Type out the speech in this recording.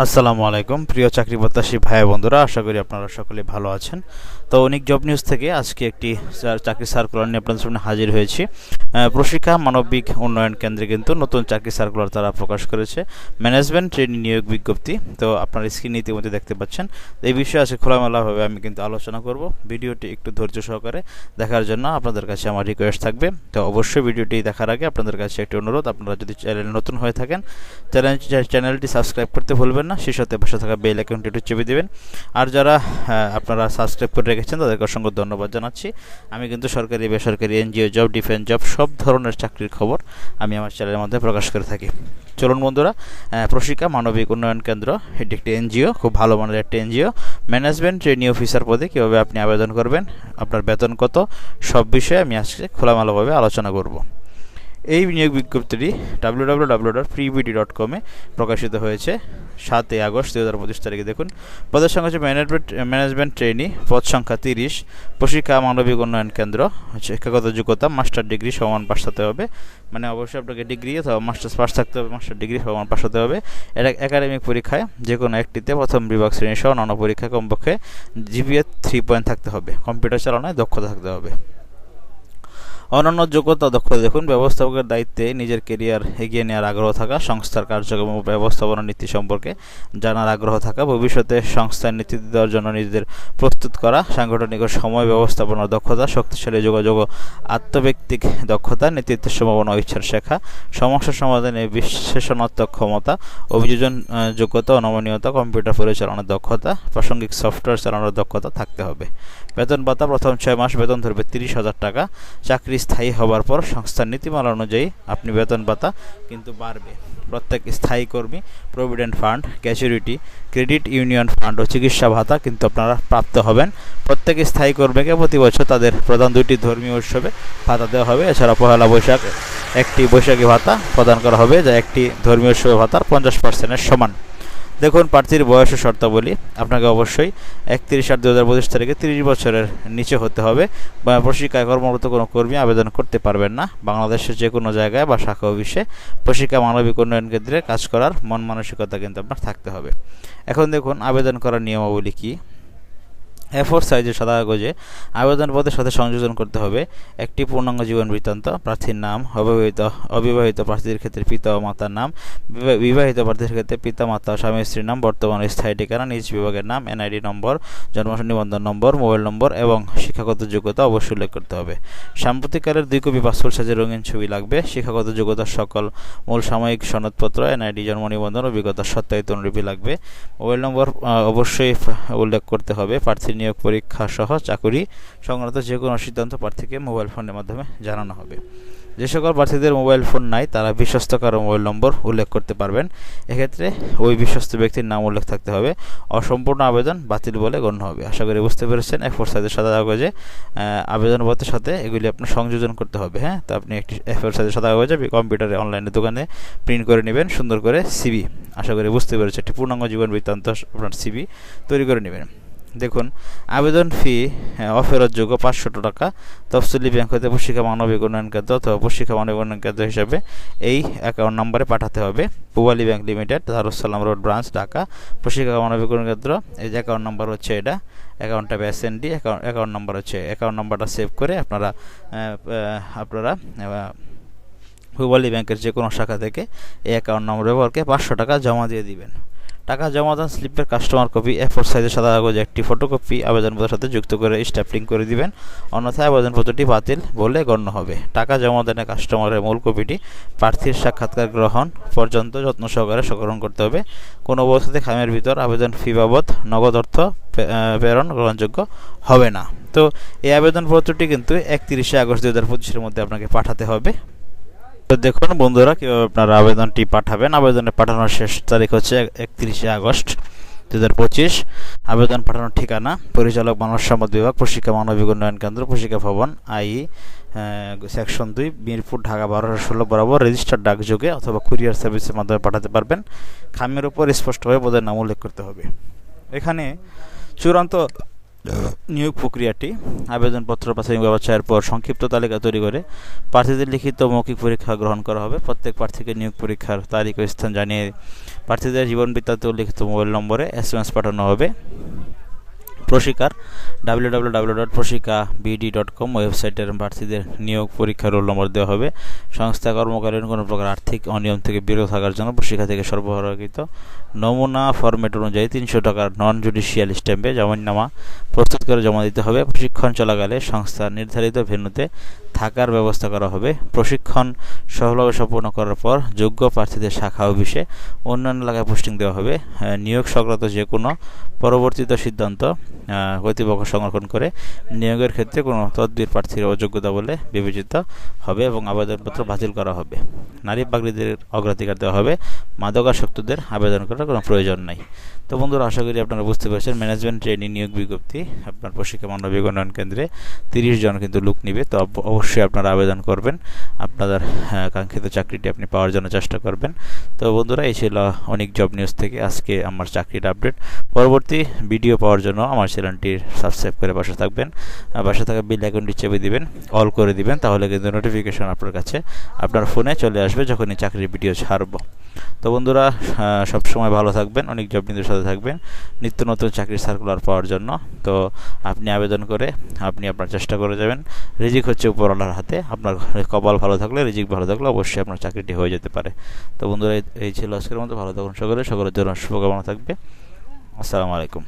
আসসালামু আলাইকুম। প্রিয় চাকরি প্রত্যাশী ভাই বন্ধুরা, আশা করি আপনারা সকলে ভালো আছেন। তো অনেক জব নিউজ থেকে আজকে একটি চাকরি সার্কুলার নিয়ে আপনাদের সামনে হাজির হয়েছি। প্রশিক্ষা, মানবিক উন্নয়ন কেন্দ্রে কিন্তু নতুন চাকরি সার্কুলার তারা প্রকাশ করেছে। ম্যানেজমেন্ট, ট্রেনিং, নিয়োগ বিজ্ঞপ্তি। তো আপনার স্ক্রিন ইতিমধ্যে দেখতে পাচ্ছেন, এই বিষয়ে আজকে খোলামেলাভাবে আমি কিন্তু আলোচনা করব। ভিডিওটি একটু ধৈর্য সহকারে দেখার জন্য আপনাদের কাছে আমার রিকোয়েস্ট থাকবে। তো অবশ্যই ভিডিওটি দেখার আগে আপনাদের কাছে একটি অনুরোধ, আপনারা যদি চ্যানেল নতুন হয়ে থাকেন, চ্যানেল চ্যানেলটি সাবস্ক্রাইব করতে ভুলবেন না। সেই সাথে পাশে থাকা বেল অ্যাকাউন্টটি একটু চেপে দেবেন। আর যারা আপনারা সাবস্ক্রাইব করে রেখেছেন তাদেরকে অসংখ্য ধন্যবাদ জানাচ্ছি। আমি কিন্তু সরকারি বেসরকারি এনজিও জব ডিফেন্স জব সব ধরনের চাকরির খবর আমি আমার চ্যানেলের মধ্যে প্রকাশ করে থাকি। চলুন বন্ধুরা আহ, প্রশিকা মানবিক উন্নয়ন কেন্দ্র এটি একটি এনজিও খুব ভালো মানের একটি এনজিও। ম্যানেজমেন্ট ট্রেনিং অফিসার পদে কীভাবে আপনি আবেদন করবেন আপনার বেতন কত সব বিষয়ে আমি আজকে খোলামেলাভাবে আলোচনা করব। এই নিয়োগ বিজ্ঞপ্তিটি ডাব্লিউ ডাব্লিউ ডাব্লিউ ডট প্রিবিডি ডট কমে প্রকাশিত হয়েছে সাতই আগস্ট দু হাজার পঁচিশ তারিখে। দেখুন, পদের সংখ্যা হচ্ছে ম্যানেজমেন্ট ম্যানেজমেন্ট ট্রেনি পদ সংখ্যা তিরিশ, প্রশিক্ষা, মানবিক উন্নয়ন কেন্দ্র শিক্ষাগত যোগ্যতা মাস্টার ডিগ্রি সমান পাশ হতে হবে। মানে অবশ্যই আপনাকে ডিগ্রি অথবা মাস্টার্স পাস থাকতে হবে মাস্টার ডিগ্রি সমান পাশ হতে হবে। এটা একাডেমিক পরীক্ষায় যে কোনো একটিতে প্রথম বিভাগ শ্রেণি সহ অন্যান্য পরীক্ষায় কমপক্ষে জিপিএ থ্রি পয়েন্ট থাকতে হবে। কম্পিউটার চালানোয় দক্ষতা থাকতে হবে। অন্যান্য যোগ্যতা দক্ষতা দেখুন, ব্যবস্থাপকের দায়িত্বে নিজের কেরিয়ার এগিয়ে নেওয়ার আগ্রহ থাকা, সংস্থার কার্যক্রম ও ব্যবস্থাপনা নীতি সম্পর্কে জানার আগ্রহ থাকা, ভবিষ্যতে সংস্থার নেতৃত্ব দেওয়ার জন্য নিজেদের প্রস্তুত করা, সাংগঠনিক ও সময় ব্যবস্থাপনার দক্ষতা, শক্তিশালী যোগাযোগ ও আত্মব্যক্তিক দক্ষতা, নেতৃত্বের সম্ভাবনা ইচ্ছার শেখা, সমস্যা সমাধানে বিশ্লেষণাত্মক ক্ষমতা, অভিযোজন যোগ্যতা, অনমনীয়তা, কম্পিউটার পরিচালনার দক্ষতা, প্রাসঙ্গিক সফটওয়্যার চালানোর দক্ষতা থাকতে হবে। বেতন ভাতা প্রথম ছয় মাস বেতন ধরবে তিরিশ হাজার টাকা। চাকরি স্থায়ী হবার পর সংস্থার নীতিমালা অনুযায়ী আপনি বেতন ভাতা কিন্তু বাড়বে। প্রত্যেক স্থায়ী কর্মী, provident fund gratuity credit union fund ও চিকিৎসা ভাতা কিন্তু আপনারা প্রাপ্ত হবেন। প্রত্যেক স্থায়ী কর্মীকে প্রতি বছর তাদের প্রধান দুইটি ধর্মীয় উৎসবে ভাতা দেওয়া হবে। এছাড়া পহেলা বৈশাখ একটি বৈশাখী ভাতা প্রদান করা হবে, যা একটি ধর্মীয় উৎসবে ভাতার পঞ্চাশ পার্সেন্টের সমান। দেখুন, প্রার্থীর বয়স ও শর্তাবলী। আপনাকে অবশ্যই একত্রিশ আট দু হাজার পঁচিশ তারিখে তিরিশ বছরের নিচে হতে হবে বা প্রশিক্ষায় কর্মরত কোনো কর্মী আবেদন করতে পারবেন না। বাংলাদেশের যে কোনো জায়গায় বা শাখা অফিসে প্রশিক্ষা মানবিক উন্নয়ন কেন্দ্রে কাজ করার মন মানসিকতা কিন্তু আপনার থাকতে হবে। এখন দেখুন, আবেদন করার নিয়মাবলী কী? এ ফোর সাইজের সাদা কাগজে আবেদনপত্রের সাথে সংযোজন করতে হবে। একটি পূর্ণাঙ্গ জীবন বৃত্তান্ত, প্রার্থীর নাম, অবিবাহিত অবিবাহিত প্রার্থীদের ক্ষেত্রে পিতা ও মাতার নাম বিবাহিত প্রার্থীদের ক্ষেত্রে পিতা, মাতা, স্বামী, স্ত্রীর নাম, বর্তমান স্থায়ী ঠিকানা, নিজ বিভাগের নাম, এনআইডি নম্বর জন্ম নিবন্ধন নম্বর, মোবাইল নম্বর এবং শিক্ষাগত যোগ্যতা অবশ্যই উল্লেখ করতে হবে। সাম্প্রতিককালের দুই কপি পাসপোর্ট সাইজের রঙিন ছবি লাগবে। শিক্ষাগত যোগ্যতার সকল মূল সাময়িক সনদপত্র, এনআইডি, জন্ম নিবন্ধন, অভিজ্ঞতার সত্যায়িত অনুলিপি লাগবে। মোবাইল নম্বর অবশ্যই উল্লেখ করতে হবে। প্রার্থীর নিয়োগ পরীক্ষা সহ চাকুরি সংক্রান্ত যে কোনো সিদ্ধান্ত প্রার্থীকে মোবাইল ফোনের মাধ্যমে জানানো হবে। যে সকল প্রার্থীদের মোবাইল ফোন নাই, তারা বিশ্বস্ত কারও মোবাইল নম্বর উল্লেখ করতে পারবেন। এক্ষেত্রে ওই বিশ্বস্ত ব্যক্তির নাম উল্লেখ থাকতে হবে। অসম্পূর্ণ আবেদন বাতিল বলে গণ্য হবে। আশা করি বুঝতে পেরেছেন। এক ফোর সাইজের সাদা কাগজে আবেদনপত্রের সাথে এগুলি আপনার সংযোজন করতে হবে হ্যাঁ? তো আপনি একটি এ ফোর সাইজের সাদা কাগজে কম্পিউটারে, অনলাইনে দোকানে প্রিন্ট করে নেবেন, সুন্দর করে সিবি। আশা করি বুঝতে পেরেছেন। একটি পূর্ণাঙ্গ জীবন বৃত্তান্ত আপনার সিবি তৈরি করে নেবেন। আবেদন ফি অফেরতযোগ্য পাঁচশো টাকা, তফসিলি ব্যাংক হতে প্রশিক্ষা মানবিক উন্নয়ন কেন্দ্র অথবা প্রশিক্ষা মানবিক উন্নয়ন কেন্দ্র হিসাবে এই অ্যাকাউন্ট নম্বরে পাঠাতে হবে। Pubali bank limited Darussalam road branch Dhaka. প্রশিক্ষা মানবিক উন্নয়ন কেন্দ্র, এই যে অ্যাকাউন্ট নম্বর হচ্ছে এটা অ্যাকাউন্টটা এসএনডি অ্যাকাউন্ট অ্যাকাউন্ট নাম্বার হচ্ছে অ্যাকাউন্ট নাম্বারটা সেভ করে আপনারা আপনারা হুবালি ব্যাংকের যে কোনো শাখা থেকে এই অ্যাকাউন্ট নম্বর ব্যবহার করে পাঁচশো টাকা জমা দিয়ে দিবেন। টাকা জমা দেন স্লিপের কাস্টমার কপি এ ফোর সাইজের সাদা কাগজে, একটি ফটোকপি আবেদনপত্রের সাথে যুক্ত করে স্ট্যাপলিং করে দিবেন। অন্যথায় আবেদনপত্রটি বাতিল বলে গণ্য হবে। টাকা জমা দেনে কাস্টমারের মূল কপিটি। প্রার্থীর সাক্ষাৎকার গ্রহণ পর্যন্ত যত্ন সহকারে সংগ্রহণ করতে হবে। কোনো অবস্থাতে খামের ভিতর আবেদন ফি বাবদ নগদ অর্থ প্রেরণ গ্রহণযোগ্য হবে না। তো এই আবেদনপত্রটি কিন্তু একত্রিশে আগস্ট দু হাজার পঁচিশের মধ্যে আপনাকে পাঠাতে হবে। তো দেখুন বন্ধুরা, কীভাবে আপনারা আবেদনটি পাঠাবেন। আবেদনে পাঠানোর শেষ তারিখ হচ্ছে একত্রিশে আগস্ট দু হাজার পঁচিশ। আবেদন পাঠানোর ঠিকানা, পরিচালক মানব সম্পদ বিভাগ, প্রশিক্ষা মানবিক উন্নয়ন কেন্দ্র, প্রশিক্ষা ভবন, আই সেকশন দুই, মিরপুর, ঢাকা বারোশো ষোলো বরাবর রেজিস্টার ডাকযোগে অথবা কুরিয়ার সার্ভিসের মাধ্যমে পাঠাতে পারবেন। খামের উপর স্পষ্টভাবে পদের নাম উল্লেখ করতে হবে। এখানে চূড়ান্ত নিয়োগ প্রক্রিয়াটি, আবেদনপত্র প্রাথমিক ব্যবসায়ের পর সংক্ষিপ্ত তালিকা তৈরি করে প্রার্থীদের লিখিত মৌখিক পরীক্ষা গ্রহণ করা হবে। প্রত্যেক প্রার্থীকে নিয়োগ পরীক্ষার তারিখ ও স্থান জানিয়ে প্রার্থীদের জীবন বৃত্তান্ত লিখিত মোবাইল নম্বরে এস এম এস পাঠানো হবে। প্রশিকার W W W dot dot com ওয়েবসাইটের প্রার্থীদের নিয়োগ পরীক্ষার রোল নম্বর দেওয়া হবে। সংস্থা কর্মকালীন কোনো প্রকার আর্থিক অনিয়ম থেকে বিরত থাকার জন্য প্রশিক্ষা থেকে সরবরাহকৃত নমুনা ফরম্যাট অনুযায়ী তিনশো টাকার নন জুডিশিয়াল স্ট্যাম্পে জমাননামা প্রস্তুত করে জমা দিতে হবে। প্রশিক্ষণ চলাকালে সংস্থা নির্ধারিত ভেন্যুতে থাকার ব্যবস্থা করা হবে। প্রশিক্ষণ সফলভাবে সম্পন্ন করার পর যোগ্য প্রার্থীদের শাখা অফিসে অন্যান্য এলাকায় পোস্টিং দেওয়া হবে। নিয়োগ সংক্রান্ত যে কোনো পরবর্তীত সিদ্ধান্ত কর্তৃপক্ষ সংরক্ষণ করে নিয়োগের ক্ষেত্রে কোনো তদবির প্রার্থীর অযোগ্যতা বলে বিবেচিত হবে এবং আবেদনপত্র বাতিল করা হবে। নারী পাগড়িদের অগ্রাধিকার দেওয়া হবে। মাদকাসক্তদের আবেদন করার কোনো প্রয়োজন নাই। তো বন্ধুরা, আশা করি আপনারা বুঝতে পারছেন, ম্যানেজমেন্ট ট্রেনিং নিয়োগ বিজ্ঞপ্তি আপনার প্রশিক্ষণ মানবিক উন্নয়ন কেন্দ্রে তিরিশ জন কিন্তু লুক নিবে। তো অবশ্যই আপনারা আবেদন করবেন। আপনাদের কাঙ্ক্ষিত চাকরিটি আপনি পাওয়ার জন্য চেষ্টা করবেন। তো বন্ধুরা, এই ছিল অনেক জব নিউজ থেকে আজকে আমার চাকরির আপডেট। পরবর্তী ভিডিও পাওয়ার জন্য আমার চ্যানেলটি সাবস্ক্রাইব করে বাসা থাকবেন। বাসা থাকা বিল অ্যাকাউন্টটি চেপে দিবেন, অল করে দিবেন, তাহলে কিন্তু নোটিফিকেশন আপনার কাছে আপনার ফোনে চলে আসবে যখনই চাকরির ভিডিও ছাড়বো। তো বন্ধুরা সবসময় ভালো থাকবেন, অনেক জব নিউজের সাথে থাকবেন। নিত্য নতুন চাকরির সার্কুলার পাওয়ার জন্য। তো আপনি আবেদন করে আপনি আপনার চেষ্টা করে যাবেন। রিজিক হচ্ছে উপরওয়ালার হাতে, আপনার কপাল ভালো থাকলে, রিজিক ভালো থাকলে অবশ্যই আপনার চাকরিটি হয়ে যেতে পারে। তো বন্ধুরা, এই ছিল আজকের মতো। ভালো থাকুন সকলে। সকলের জন্য শুভকামনা থাকবে। আসসালামু আলাইকুম।